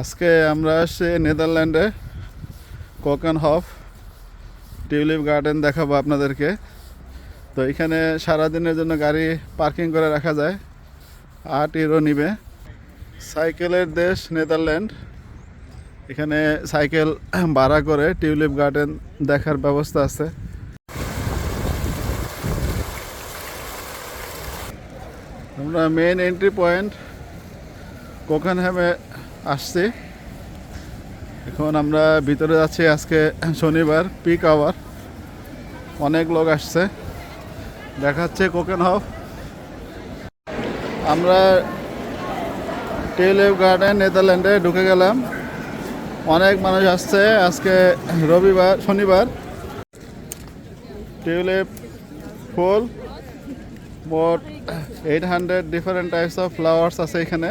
আজকে আমরা আসছি নেদারল্যান্ডে কোকান হফ টিউলিপ গার্ডেন দেখাবো আপনাদেরকে। তো এখানে সারাদিনের জন্য গাড়ি পার্কিং করে রাখা যায়, আট ইউরো নিবে। সাইকেলের দেশ নেদারল্যান্ড। এখানে সাইকেল ভাড়া করে টিউলিপ গার্ডেন দেখার ব্যবস্থা আছে। আমরা মেইন এন্ট্রি পয়েন্ট কোকানহ্যামে আসছি। এখন আমরা ভিতরে যাচ্ছি আজকে শনিবার পিক আওয়ার অনেক লোক আসছে। দেখাচ্ছে কোকেন হফ আমরা টেলিভ গার্ডেন, নেদারল্যান্ডে ঢুকে গেলাম। অনেক মানুষ আসছে আজকে রবিবার, শনিবার। টিউলিপ ফুল, মোট eight hundred different types of flowers আছে এখানে।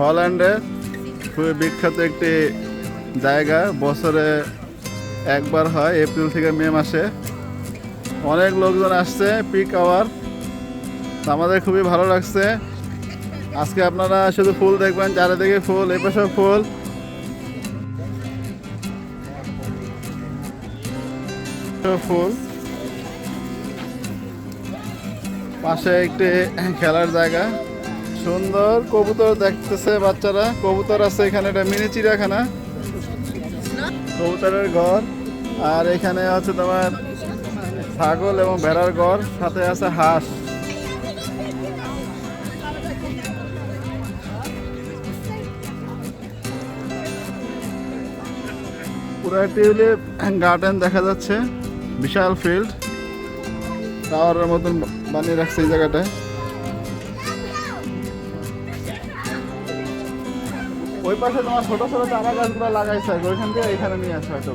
হল্যান্ডে খুবই বিখ্যাত একটি জায়গা। বছরে একবার হয়, এপ্রিল থেকে মে মাসে। অনেক লোকজন আসছে পিক আওয়ার আমাদের খুবই ভালো লাগছে। আজকে আপনারা শুধু ফুল দেখবেন, চারিদিকে ফুল, এ পাশেও ফুল। ফুল। পাশে একটি খেলার জায়গা। সুন্দর কবুতর দেখতেছে বাচ্চারা। কবুতর আছে এখানে একটা মিনি চিড়িয়াখানা। কবুতরের ঘর। আর এখানে আছে তোমার ছাগল এবং ভেড়ার ঘর, সাথে আছে হাঁস। পুরো টেবিলে গার্ডেন দেখা যাচ্ছে, বিশাল ফিল্ড টাওয়ারের মতন বানিয়ে রাখছে এই জায়গাটায়। ওই পাশে তোমার ছোট ছোট চারা গাছগুলো লাগাইছে, ওইখান থেকে এখানে নিয়ে আসে হয়তো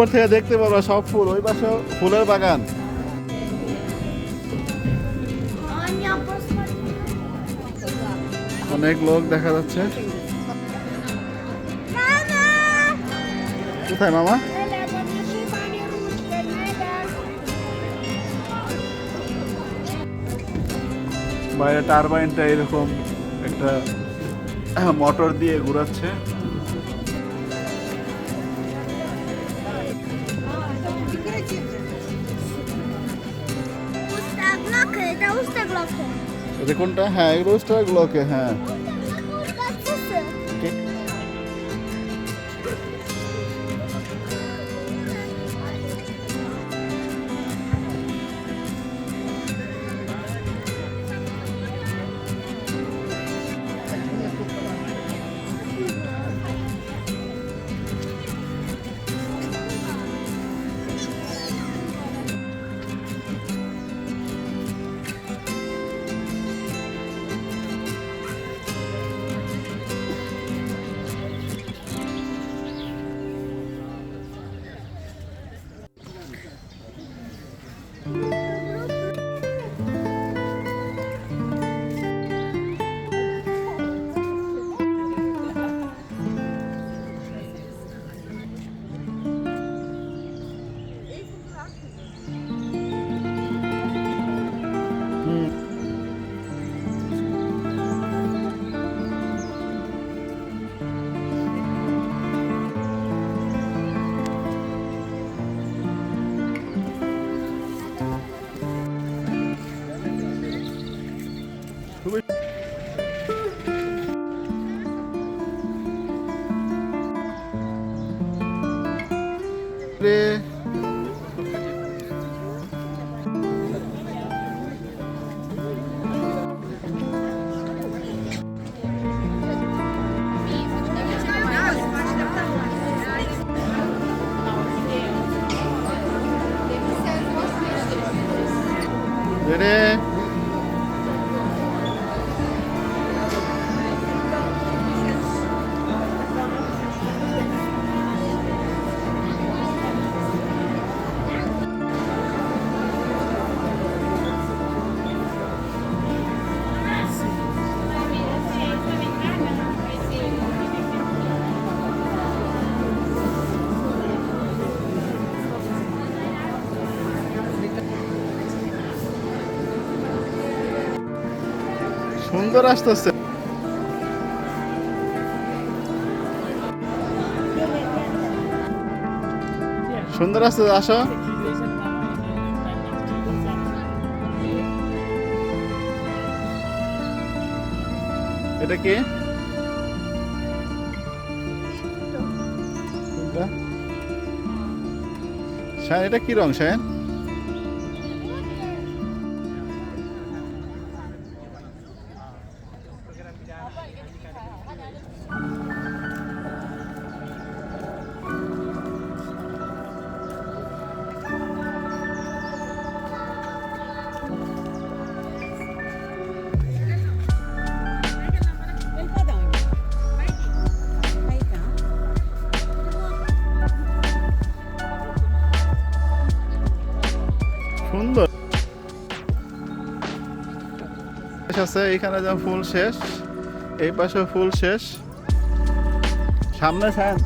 উপর থেকে দেখতে পারবা সব ফুল। ওই পাশে ফুলের বাগান। অনেক লোক দেখা যাচ্ছে। কোথায় মামা? বাইরে টারবাইনটা এরকম একটা মোটর দিয়ে ঘুরাচ্ছে। এটা কোনটা? হ্যাঁ এগুলো স্টারগুলোকে হ্যাঁ। সুন্দর আসতেছে। সুন্দর আসতে আসো। এটা কি? এটা? কি রং শায়ন সুন্দর। আছে এখানে যেমন ফুল শেষ, এই পাশে ফুল শেষ। সামনে ফ্যান।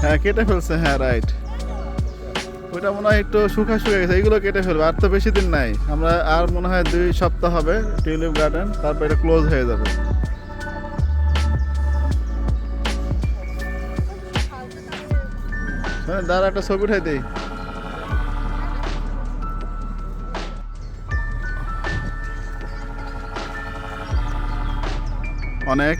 হ্যাঁ কেটে ফেলছে হ্যাঁ রাইট ওইটা মনে হয় একটু শুকা শুকে গেছে, এইগুলো কেটে ফেলবে, আর তো বেশি দিন নাই। আমরা আর মনে হয় দুই সপ্তাহ হবে টিউলিপ গার্ডেন, তারপর এটা ক্লোজ হয়ে যাবে। দাঁড়া, একটা ছবি উঠাই দিই। অনেক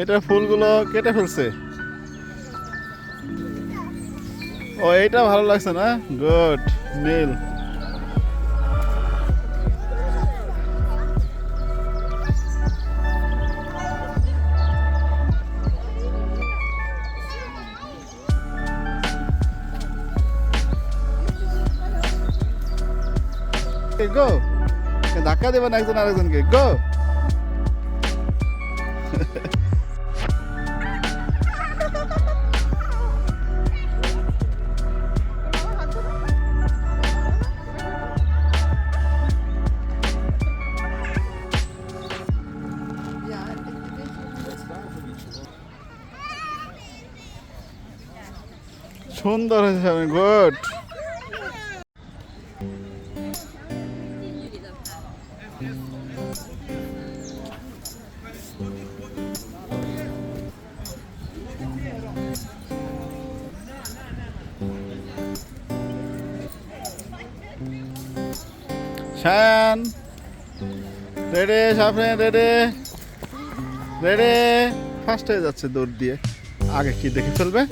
এটা ফুলগুলো কেটে ফেলছে। ও, এইটা ভালো লাগছে না? গুড নীল। গো ধাক্কা দেবেন একজন আরেকজনকে। গো সুন্দর হয়েছে গুড। শান রেডে, সামনে রেডে। রেডে। ফার্স্ট হয়ে যাচ্ছে দৌড় দিয়ে। আগে কি দেখে ফেলবে?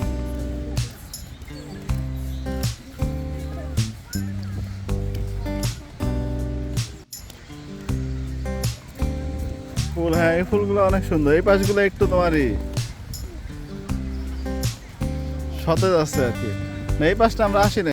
ফুল হ্যাঁ এই ফুলগুলো অনেক সুন্দর। এই পাশগুলো একটু তোমারই সতেজ আছে আর কি। এই পাশটা আমরা আসি না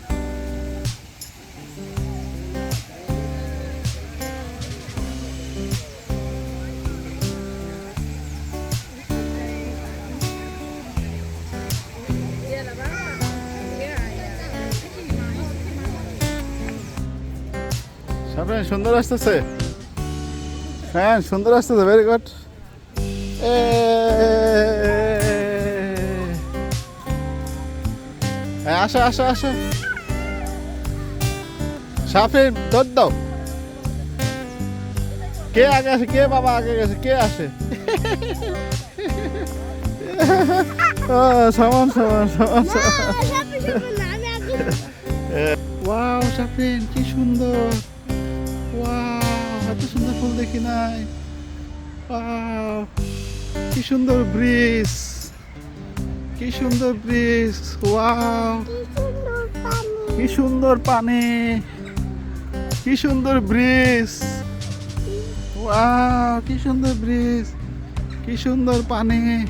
সামনে সুন্দর আসতেছে। হ্যাঁ সুন্দর আসতেছে ভেরি গুড হ্যাঁ আসো আসো আসো। সাপে দৌড় দাও। কে আগে আসে? কে বাবা আগে গেছে? কে আসে? সমান সমান সমান সমান। ওয়াও সাফরিন কি সুন্দর। এত সুন্দর ফুল দেখি নাই। কি সুন্দর ব্রিজ। কি সুন্দর ব্রিজ। ওয়াও। কি সুন্দর পানি। কি সুন্দর ব্রিজ। ওয়াও, কি সুন্দর ব্রিজ। কি সুন্দর পানি।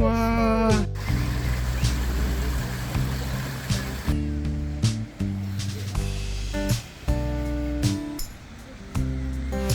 ওয়াও।